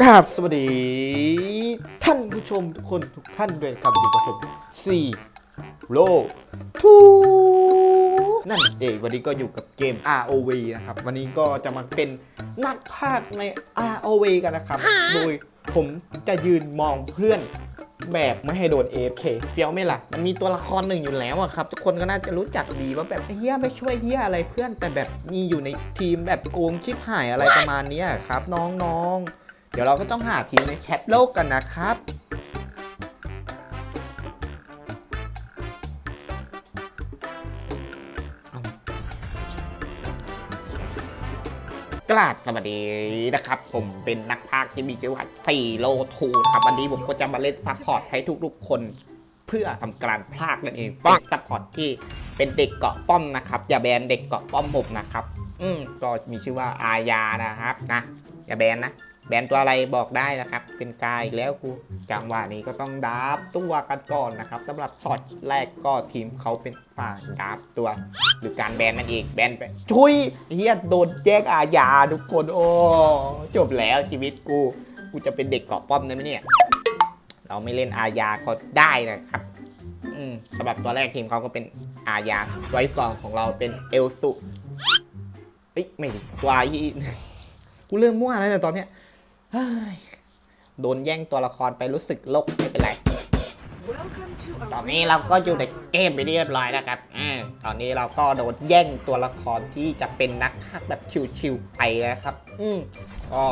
กราบสวัสดี ท่านผู้ชมทุกคนทุกท่านด้วยครับอยู่กับผมสี่โลทูนั่นเองวันนี้ก็อยู่กับเกม ROV นะครับ วันนี้ก็จะมาเป็นนักพากย์ใน ROV กันนะครับ โดยผมจะยืนมองเพื่อนแบบไม่ให้โดน AFK เฟี้ยวไหม่ล่ะ มันมีตัวละครหนึ่งอยู่แล้วอะครับ ทุกคนก็น่าจะรู้จักดีว่าแบบเฮียไม่ช่วยเฮียอะไรเพื่อน แต่แบบมีอยู่ในทีมแบบโกงชิบหายอะไรประมาณนี้ครับ น้องๆ ดี๋ยวเราก็ต้องหาทีมในแชทโลกกันนะครับ กราบสวัสดีนะครับ ผมเป็นนักพากย์ที่มีชื่อว่า4โลทูครับ วันนี้ผมก็จะมาเล่นซัพพอร์ตให้ทุกๆคนเพื่อทำการพากย์นั่นเองเป็นซัพพอร์ตที่เป็นเด็กเกาะป้อมนะครับ อย่าแบนเด็กเกาะป้อมผมนะครับ อืมก็มีชื่อว่าอาญานะครับนะอย่าแบนนะ แบนตัวอะไรบอกได้นะครับ เป็นกายอีกแล้วกูจังหวะนี้ก็ต้องดับตัวกันก่อนนะครับสำหรับช็อตแรกก็ทีมเขาเป็นฝ่ายดับตัว หรือการแบนนั่นเองแบนไปชุยเฮียโดนแจ้งอาญาทุกคนโอ้จบแล้วชีวิตกู กูจะเป็นเด็กเกาะป้อมได้ไหมเนี่ย เราไม่เล่นอาญาก็ได้นะครับอืมสำหรับตัวแรกทีมเขาก็เป็นอาญาตัวที่สองของเราเป็นเอลสุเอ้ยไม่ตัวที่กูเริ่มมั่วแล้วแต่ตอนเนี้ย โดนแย่งตัวละครไปรู้สึกโลกไม่เป็นไร ตอนนี้เราก็อยู่ในเกมไปเรียบร้อยแล้วครับอ่าตอนนี้เราก็โดนแย่งตัวละครที่จะเป็นนักพากย์แบบชิวๆไปแล้วครับ อืมก็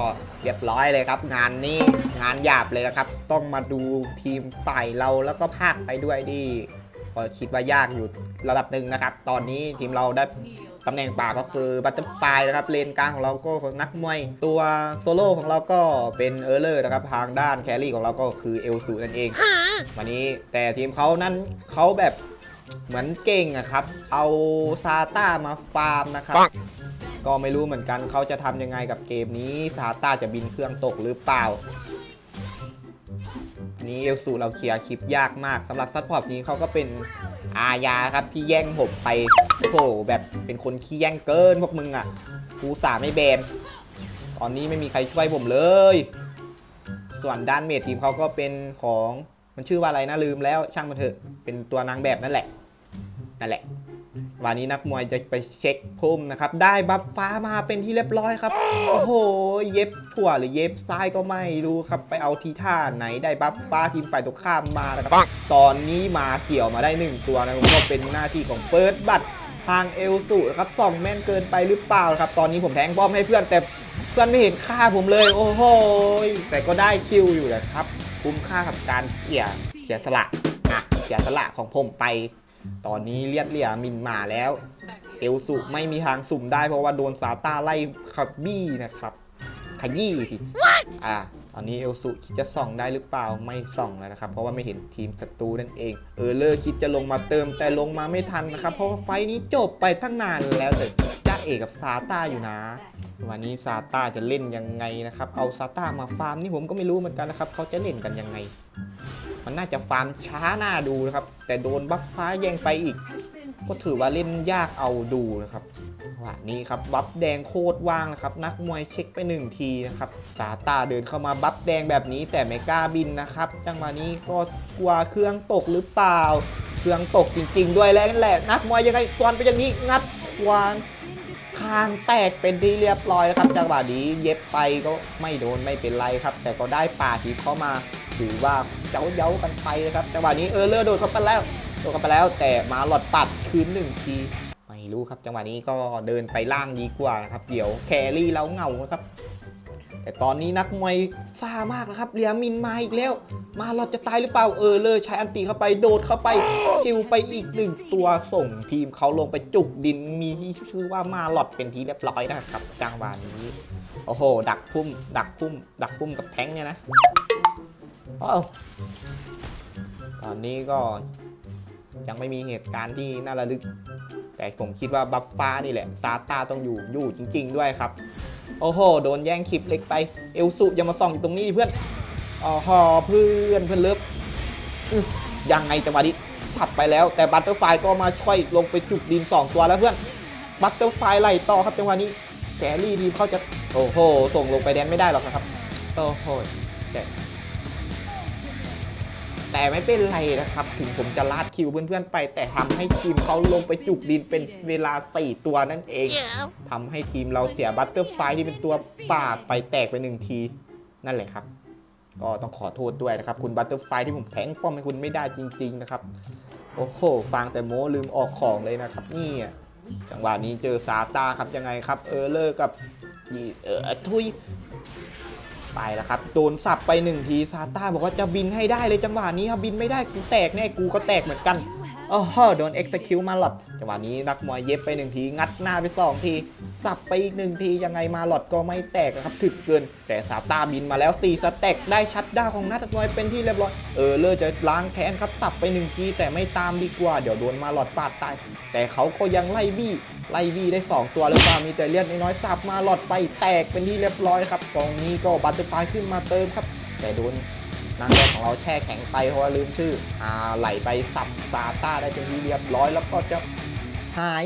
เรียบร้อยเลยครับ งานนี้งานหยาบเลยนะครับ ต้องมาดูทีมฝ่ายเราแล้วก็พากย์ไปด้วยดิก็คิดว่ายากอยู่ระดับหนึ่งนะครับ ตอนนี้ทีมเราได้ ตำแหน่งป่าก็คือบัตเตอร์ไฟนะครับเลนกลางของเราก็นักมวย ตัวโซโล่ของเราก็เป็นเออร์เลอร์นะครับทางด้านแครี่ของเราก็คือเอลสูนั่นเอง วันนี้แต่ทีมเขานั้นเขาแบบเหมือนเก่งอะครับ เอาซาต้ามาฟาร์มนะครับ ก็ไม่รู้เหมือนกันเขาจะทำยังไงกับเกมนี้ซาต้าจะบินเครื่องตกหรือเปล่านี้เอลสูเราเคลียร์คลิปยากมากสำหรับซัพพอร์ตนี้เขาก็เป็น อาญาครับที่แย่งผมไปโอ้โหแบบเป็นคนขี้แย่งเกินพวกมึงอะกูสาไม่แบนตอนนี้ไม่มีใครช่วยผมเลย ส่วนด้านเมดทีมเขาก็เป็นของมันชื่อว่าอะไรนะลืมแล้วช่างมันเถอะเป็นตัวนางแบบนั่นแหละนั่นแหละ วันนี้นักมวยจะไปเช็คพุ่มนะครับ ได้บัฟฟ้ามาเป็นที่เรียบร้อยครับ โอ้โห เย็บถั่วหรือเย็บซ้ายก็ไม่รู้ครับ ไปเอาทีท่าไหนได้บัฟฟ้าทีมฝ่ายตรงข้ามมานะครับ ตอนนี้มาเกี่ยวมาได้หนึ่งตัวนะครับก็เป็นหน้าที่ของเฟิร์สบัตทางเอลสูนะครับส่องแม่นเกินไปหรือเปล่าครับ ตอนนี้ผมแทงป้อมให้เพื่อนแต่เพื่อนไม่เห็นค่าผมเลย โอ้โห แต่ก็ได้คิวอยู่นะครับ คุ้มค่ากับการเสียเสียสละอะเสียสละของผมไป ตอนนี้เลียดเหลี่ยมินมาแล้ว เอลสุไม่มีทางสุ่มได้เพราะว่าโดนซาต้าไล่ขับบี้นะครับ ขยี้สิอ่าตอนนี้เอลสุคิดจะส่องได้หรือเปล่าไม่ส่องแล้วนะครับ เพราะว่าไม่เห็นทีมศัตรูนั่นเองเออเลอร์คิดจะลงมาเติมแต่ลงมาไม่ทันนะครับ เพราะว่าไฟท์นี้จบไปตั้งนานแล้วแต่จ้าเอกกับซาต้าอยู่นะ วันนี้ซาต้าจะเล่นยังไงนะครับ เอาซาต้ามาฟาร์มนี่ผมก็ไม่รู้เหมือนกันนะครับ เขาจะเล่นกันยังไง มันน่าจะฟาร์มช้าหน้าดูนะครับ แต่โดนบัฟฟ้าแย่งไปอีก ก็ถือว่าเล่นยากเอาดูนะครับวันนี้ครับบัฟแดงโคตรว่างนะครับ นักมวยเช็คไปหนึ่งทีนะครับซาตาเดินเข้ามาบัฟแดงแบบนี้แต่ไม่กล้าบินนะครับ จังหวะนี้ก็กลัวเครื่องตกหรือเปล่า เครื่องตกจริง ๆ ด้วยแล้วนั่นแหละ นักมวยยังไงสวนไปอย่างนี้งัดควานคางแตกเป็นที่เรียบร้อยแล้วครับ จังหวะนี้เย็บไปก็ไม่โดนไม่เป็นไรครับ แต่ก็ได้ป่าทีเข้ามา ถือว่าเจ้าเย้ากันไปนะครับจังหวะนี้เออเลอร์โดดเข้าไปแล้วโดนกันไปแล้ว แต่มาหลอดปัดคืนหนึ่งทีไม่รู้ครับ จังหวะนี้ก็เดินไปล่างดีกว่านะครับ เดี๋ยวแครี่เราเงาครับ แต่ตอนนี้นักมวยซ่ามากนะครับเลียมินมาอีกแล้ว มาหลอดจะตายหรือเปล่าเออเลยใช้อันตีเข้าไปโดดเข้าไปคิวไปอีกหนึ่งตัวส่งทีมเขาลงไปจุกดินมีที่ชื่อว่ามาหลอดเป็นทีเรียบร้อยนะครับจังหวะนี้โอ้โห ดักพุ่ม ดักพุ่ม ดักพุ่มกับแทงเนี่ยนะ อ้าตอนนี้ก็ยังไม่มีเหตุการณ์ที่น่าระลึก แต่ผมคิดว่าบัฟฟ้านี่แหละ ซาต้าต้องอยู่อยู่จริง ๆ ด้วยครับ โอ้โห โดนแย่งคลิปเล็กไป เอลสุย่ามาส่องอยู่ตรงนี้เพื่อนอ๋อฮอเพื่อนเพื่อนเลิฟยังไงจังหวะนี้สับไปแล้ว แต่บัตเตอร์ไฟก็มาช่วยลงไปจุกดิน2ตัวแล้วเพื่อนบัตเตอร์ไฟไล่ต่อครับจังหวะนี้แกรี่ทีเขาจะ โอ้โห ส่งลงไปแดนไม่ได้หรอกนะครับ โอ้โหแต่ แต่ไม่เป็นไรนะครับ ถึงผมจะลาดคิวเพื่อนๆไป แต่ทำให้ทีมเขาลงไปจุกดินเป็นเวลาสี่ตัวนั่นเองทำให้ทีมเราเสียบัตเตอร์ไฟที่เป็นตัวปาดไปแตกไปหนึ่งที นั่นแหละครับ ก็ต้องขอโทษด้วยนะครับ คุณบัตเตอร์ไฟที่ผมแทงป้อมให้คุณไม่ได้จริง ๆ นะครับ โอ้โหฟังแต่โม้ลืมออกของเลยนะครับนี่อะจังหวะนี้เจอซาตาครับยังไงครับ เออเลอร์กับยีเออทุย ไปแล้วครับโดนสับไปหนึ่งทีซาต้าบอกว่าจะบินให้ได้เลยจังหวะนี้ครับบินไม่ได้กูแตกแน่กูก็แตกเหมือนกัน โอ้โหโดน execute มาหลอดจังหวะนี้นักมวยเย็บไปหนึ่งที งัดหน้าไปสองที สับไปอีกหนึ่งที ยังไงมาหลอดก็ไม่แตกนะครับถึกเกิน แต่ซาต้าบินมาแล้ว 4 สเต็กได้ชัดด้าของนักมวยเป็นที่เรียบร้อย เออเลอร์จะล้างแค้นครับสับไปหนึ่งที แต่ไม่ตามดีกว่า เดี๋ยวโดนมาหลอดปาดตาย แต่เขาก็ยังไล่บี้ไล่บี้ได้ 2 ตัวแล้วก็มีแต่เลือดน้อยๆสับมาหลอดไปแตกเป็นที่เรียบร้อยครับตรงนี้ก็บัตเตอร์ไฟขึ้นมาเติมครับ แต่โดน นักบอลของเราแช่แข็งไปเพราะว่าลืมชื่ออ่าไหลไปสับซาต้าได้เป็นที่เรียบร้อยแล้วก็จะหาย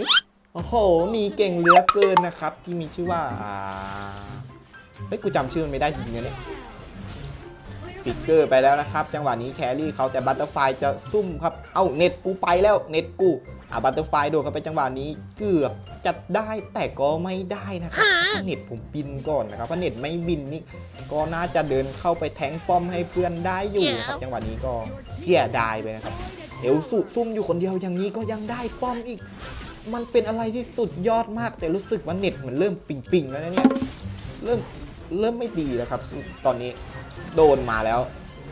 โอ้โหมีเก่งเหลือเกินนะครับ ที่มีชื่อว่าอ่าเฮ้ยกูจำชื่อมันไม่ได้จริงๆนะเนี่ยฟิกเกอร์ไปแล้วนะครับ จังหวะนี้แครี่เขาแต่บัตเตอร์ไฟจะซุ่มครับ เอ้าเน็ตกูไปแล้วเน็ตกู อ่าบัตเตอร์ไฟโดนเข้าไปจังหวะนี้เกือบจะได้แต่ก็ไม่ได้นะครับเน็ตผมบินก่อนนะครับเพราะเน็ตไม่บินนี่ก็น่าจะเดินเข้าไปแทงป้อมให้เพื่อนได้อยู่ครับจังหวะนี้ก็เสียดายไปนะครับเอลสุซุ่มอยู่คนเดียวอย่างนี้ก็ยังได้ป้อมอีก มันเป็นอะไรที่สุดยอดมาก แต่รู้สึกว่าเน็ตมันเริ่มปิงๆแล้วนะเนี่ยเริ่มเริ่มไม่ดีแล้วครับ ตอนนี้โดนมาแล้ว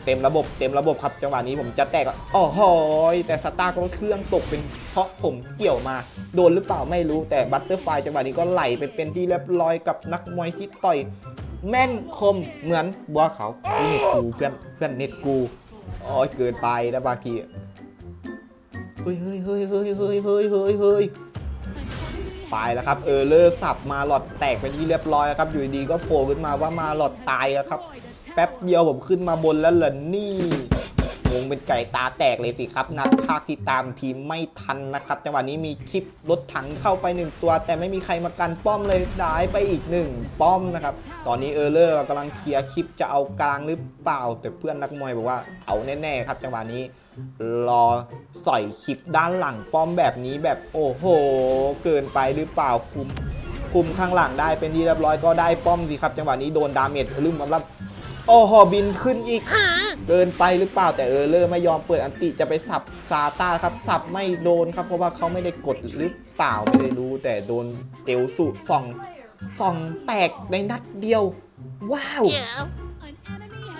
เต็มระบบเต็มระบบครับจังหวะนี้ผมจะแตกอ๋อหอยแต่สตาร์ก็เครื่องตกเป็นเพราะผมเกี่ยวมา โดนหรือเปล่าไม่รู้แต่บัตเตอร์ไฟจังหวะนี้ก็ไหลไปเป็นที่เรียบร้อยกับนักมวยที่ต่อยแม่นคมเหมือนบัวเขานี่เน็ตกูเพื่อนเพื่อนเน็ตกูอ๋อเกินไปนะบากีเฮ้ยเฮ้ยเฮ้ยเฮ้ยเฮ้ยเฮ้ยเฮ้ยเฮ้ยไปแล้วครับเออเลอร์สับมาหลอดแตกเป็นที่เรียบร้อยครับอยู่ดีก็โผล่ขึ้นมาว่ามาหลอดตายแล้วครับ แป๊บเดียวผมขึ้นมาบนแล้วเหรอนี่งงเป็นไก่ตาแตกเลยสิครับ นักภาคที่ตามทีมไม่ทันนะครับจังหวะนี้มีคลิปรถถังเข้าไปหนึ่งตัว แต่ไม่มีใครมากันป้อมเลยได้ไปอีกหนึ่งป้อมนะครับ ตอนนี้เออร์เลอร์กำลังเคลียร์คลิปจะเอากลางหรือเปล่า แต่เพื่อนนักมวยบอกว่าเอาแน่ๆครับจังหวะนี้รอสอยคลิปด้านหลังป้อมแบบนี้แบบโอ้โห เกินไปหรือเปล่าคุมคุมข้างหลังได้เป็นที่เรียบร้อยก็ได้ป้อมสิครับ จังหวะนี้โดนดาเมจลืมกำลัง โอ้โหบินขึ้นอีกเกินไปหรือเปล่าแต่เออเลอร์ไม่ยอมเปิดอันติจะไปสับซาต้าครับ สับไม่โดนครับ เพราะว่าเขาไม่ได้กดหรือเปล่าไม่ได้รู้ แต่โดนเอลสุส่องส่องแตกในนัดเดียว ว้าว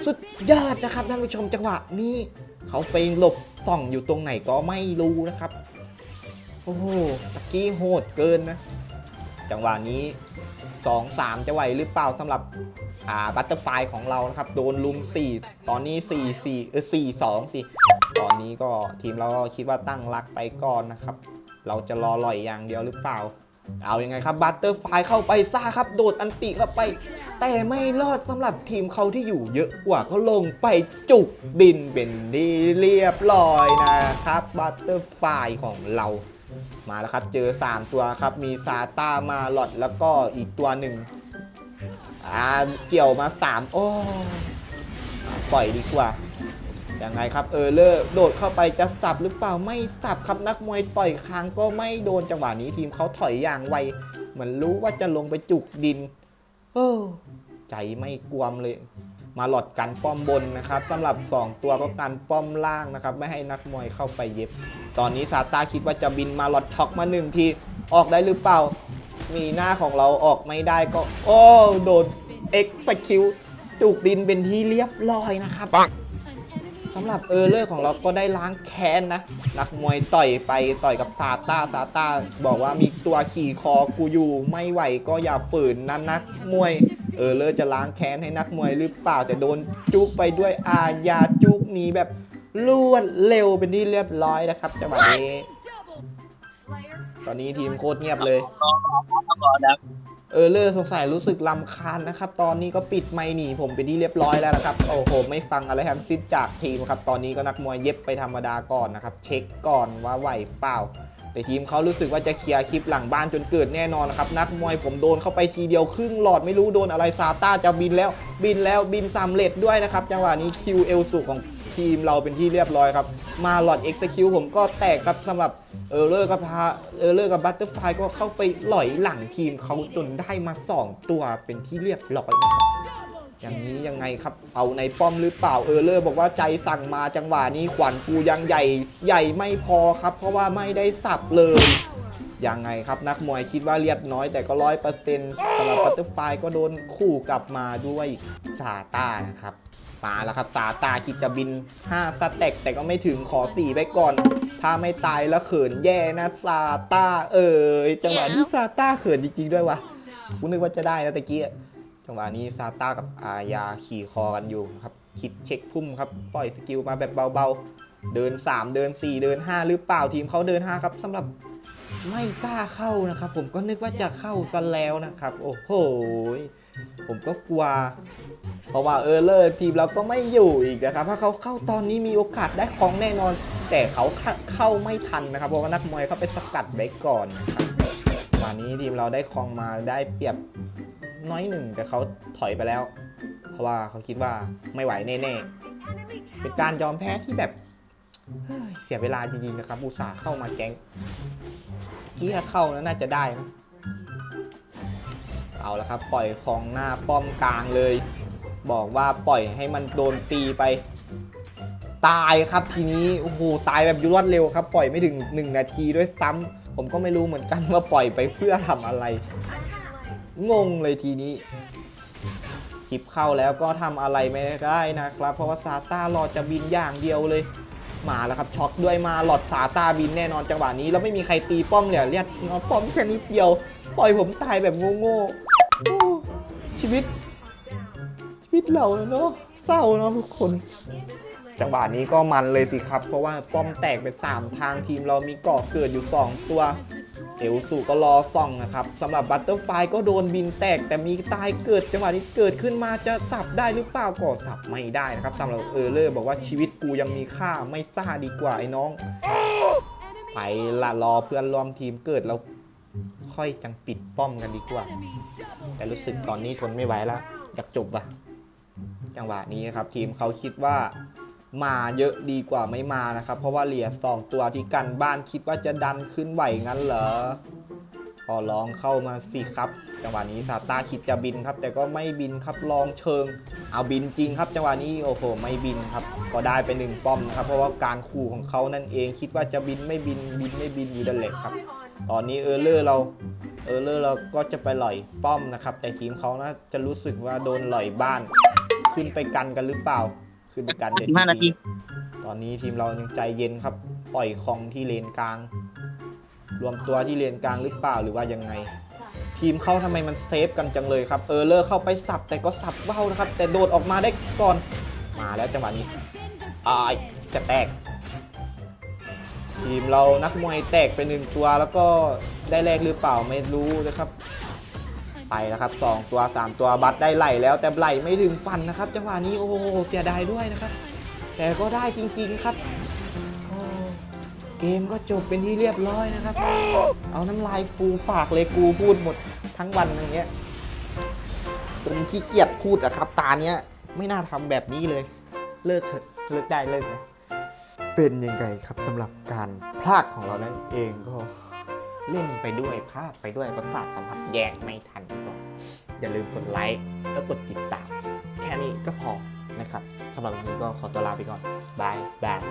สุดยอดนะครับท่านผู้ชมจังหวะนี้เขาไปหลบส่องอยู่ตรงไหนก็ไม่รู้นะครับ โอ้โหตะกี้โหดเกินนะ จังหวะนี้ 2 3 จะไหวหรือเปล่าสำหรับอ่าบัตเตอร์ไฟของเรานะครับ โดนลุม 4 ตอนนี้ 4 4เออ4 2สิตอนนี้ก็ทีมเราก็คิดว่าตั้งรักไปก่อนนะครับ เราจะรอลอยอย่างเดียวหรือเปล่า เอาอยัางไงครับบัตเตอร์ไฟเข้าไปซ่าครับโดดอันติเข้าไป แต่ไม่รอดสำหรับทีมเขาที่อยู่เยอะกว่าเขาลงไปจุกดินเป็นดีเรียบร้อยนะครับบัตเตอร์ไฟของเรา มาแล้วครับ เจอ 3 ตัวครับ มีซาต้ามาหลอดแล้วก็อีกตัวหนึ่งอ่าเกี่ยวมา 3 โอ้ ปล่อยดีกว่ายังไงครับเออเลอร์โดดเข้าไปจะสับหรือเปล่าไม่สับครับนักมวยต่อยค้างก็ไม่โดนจังหวะนี้ทีมเขาถอยอย่างไวเหมือนรู้ว่าจะลงไปจุกดิน เออใจไม่กวมเลย มาหลอดกันป้อมบนนะครับสำหรับ 2 ตัวก็กันป้อมล่างนะครับ ไม่ให้นักมวยเข้าไปเย็บ ตอนนี้ซาต้าคิดว่าจะบินมาหลอดช็อกมาหนึ่งทีออกได้หรือเปล่า มีหน้าของเราออกไม่ได้ก็ โอ้โดนเอ็กซ์คิวจุกดินเป็นที่เรียบร้อยนะครับสำหรับเออร์เลอร์ของเราก็ได้ล้างแค้นนะ นักมวยต่อยไปต่อยกับซาต้าซาต้าบอกว่ามีตัวขี่คอกูอยู่ไม่ไหวก็อย่าฝืนนะนักมวย เออเลอร์จะล้างแค้นให้นักมวยหรือเปล่าแต่โดนจุกไปด้วยอาญาจุกหนี้แบบรวดเร็วเป็นที่เรียบร้อยนะครับจังหวะนี้ ตอนนี้ทีมโคตรเงียบเลย เออเลอร์สงสัยรู้สึกลำคาญนะครับ ตอนนี้ก็ปิดไมค์หนีผมเป็นที่เรียบร้อยแล้วนะครับ โอ้โห ไม่ฟังอะไรทั้งสิ้นจากทีมครับ ตอนนี้ก็นักมวยเย็บไปธรรมดาก่อนนะครับ เช็คก่อนว่าไหวเปล่า แต่ทีมเขารู้สึกว่าจะเคลียร์คลิปหลังบ้านจนเกิดแน่นอนครับนักมวยผมโดนเข้าไปทีเดียวครึ่งหลอดไม่รู้โดนอะไรซาต้าจะบินแล้วบินแล้วบินสำเร็จด้วยนะครับจังหวะนี้คิวเอลสุของทีมเราเป็นที่เรียบร้อยครับ มาหลอดเอ็กซ์คิวผมก็แตกครับสำหรับเออร์เลอร์กับพาเออร์เลอร์กับบัตเตอร์ไฟก็เข้าไปหล่อยหลังทีมเขาจนได้มา 2 ตัวเป็นที่เรียบร้อยนะครับ อย่างนี้ยังไงครับเอาในป้อมหรือเปล่าเออเลอร์บอกว่าใจสั่งมาจังหวะนี้ขวัญกูยังใหญ่ใหญ่ไม่พอครับ เพราะว่าไม่ได้สับเลยยังไงครับนักมวยคิดว่าเรียบน้อยแต่ก็ร้อยเปอร์เซ็นต์สำหรับบัตเตอร์ไฟก็โดนคู่กลับมาด้วยซาต้านะครับมาแล้วครับซาต้าคิดจะบิน 5สเต็กแต่ก็ไม่ถึงขอ 4ไว้ก่อน ถ้าไม่ตายแล้วเขินแย่นะซาต้าเออจังหวะที่ซาต้าเขินจริงๆด้วยวะกูนึกว่าจะได้นะตะกี้ จังหวะนี้ซาต้ากับอายาขี่คอกันอยู่ครับ คิดเช็คพุ่มครับ ปล่อยสกิลมาแบบเบาๆ เดิน 3 เดิน 4 เดิน 5 หรือเปล่าทีมเขาเดิน 5 ครับสำหรับไม่กล้าเข้านะครับ ผมก็นึกว่าจะเข้าซะแล้วนะครับ โอ้โห ผมก็กลัว เพราะว่าเออเลอร์ทีมเราก็ไม่อยู่อีกนะครับ ถ้าเขาเข้าตอนนี้มีโอกาสได้ของแน่นอน แต่เขาเข้าไม่ทันนะครับเพราะว่านักมวยเขาไปสกัดไว้ก่อนนะครับวันนี้ทีมเราได้ของมาได้เปรียบ น้อยหนึ่งแต่เขาถอยไปแล้ว เพราะว่าเขาคิดว่าไม่ไหวแน่ๆ เป็นการยอมแพ้ที่แบบเฮ้ยเสียเวลาจริงๆนะครับอุตส่าห์เข้ามาแก๊งที่ถ้าเข้าแล้วน่าจะได้นะเอาละครับ ปล่อยของหน้าป้อมกลางเลย บอกว่าปล่อยให้มันโดนตีไป ตายครับทีนี้โอ้โหตายแบบรวดเร็วครับ ปล่อยไม่ถึง 1 นาทีด้วยซ้ำผมก็ไม่รู้เหมือนกันว่าปล่อยไปเพื่อทำอะไร งงเลยทีนี้คลิปเข้าแล้วก็ทำอะไรไม่ได้นะครับ เพราะว่าซาต้ารอจะบินอย่างเดียวเลย มาแล้วครับช็อกด้วยมาหลอดซาต้าบินแน่นอนจังหวะนี้แล้วไม่มีใครตีป้อมเลยเรียกเอาป้อมแค่นิดเดียว ปล่อยผมตายแบบโง่ๆชีวิต ชีวิตเราเนาะเศร้าเนาะทุกคน จังหวะนี้ก็มันเลยสิครับ เพราะว่าป้อมแตกไป3ทางทีมเรามีเกาะเกิดอยู่ 2 ตัว เอลสูก็รอส่องนะครับสำหรับบัตเตอร์ไฟก็โดนบินแตก แต่มีตายเกิดจังหวะนี้เกิดขึ้นมาจะสับได้หรือเปล่าก็สับไม่ได้นะครับสำหรับเออร์เลอร์บอกว่าชีวิตกูยังมีค่าไม่ซ่าดีกว่าไอ้น้อง ไปละรอเพื่อนร่วมทีมเกิดแล้วค่อยจังปิดป้อมกันดีกว่า แต่รู้สึกตอนนี้ทนไม่ไหวแล้วอยากจบว่ะ จังหวะนี้ครับทีมเขาคิดว่า มาเยอะดีกว่าไม่มานะครับ เพราะว่าเหลียสองตัวที่กันบ้านคิดว่าจะดันขึ้นไหวงั้นเหรอพอลองเข้ามาสิครับ จังหวะนี้ซาต้าคิดจะบินครับ แต่ก็ไม่บินครับลองเชิง เอาบินจริงครับจังหวะนี้โอ้โหไม่บินครับ ก็ได้ไปหนึ่งป้อมนะครับ เพราะว่าการขู่ของเขานั่นเองคิดว่าจะบินไม่บินบินไม่บินอยู่ดันแหละครับ ตอนนี้เออร์เลอร์เราเออร์เลอร์เราก็จะไปหล่อยป้อมนะครับ แต่ทีมเขานะจะรู้สึกว่าโดนหล่อยบ้าน ขึ้นไปกันกันหรือเปล่า ขึ้นไปกันเด็ดห้านาที ตอนนี้ทีมเรายังใจเย็นครับ ปล่อยคองที่เลนกลาง รวมตัวที่เลนกลางหรือเปล่าหรือว่ายังไง ทีมเข้าทำไมมันเซฟกันจังเลยครับ เออร์เลอร์เข้าไปสับแต่ก็สับเบ้านะครับ แต่โดดออกมาได้ก่อน มาแล้วจังหวะนี้อายจะแตก ทีมเรานักมวยแตกไปหนึ่งตัวแล้วก็ได้แรกหรือเปล่าไม่รู้นะครับ ไปแล้วครับ 2 ตัว 3 ตัวบัตรได้ไหลแล้วแต่ไหลไม่ถึงฟันนะครับ จังหวะนี้โอ้โหเสียดายด้วยนะครับ แต่ก็ได้จริงๆครับเกมก็จบเป็นที่เรียบร้อยนะครับ เอาน้ำลายฟูปากเลยกูพูดหมดทั้งวันอย่างเงี้ยจนขี้เกียจพูดอะครับ ตาเนี้ยไม่น่าทำแบบนี้เลย เลิกเถอะเลิกได้เลิกนะเป็นยังไงครับสำหรับการพลาดของเรานั่นเองก็ เล่นไปด้วยภาพไปด้วยประสาทสัมผัสแยกไม่ทันก็อย่าลืมกดไลค์แล้วกดติดตาม แค่นี้ก็พอนะครับสำหรับวันนี้ก็ขอตัวลาไปก่อนบายบาย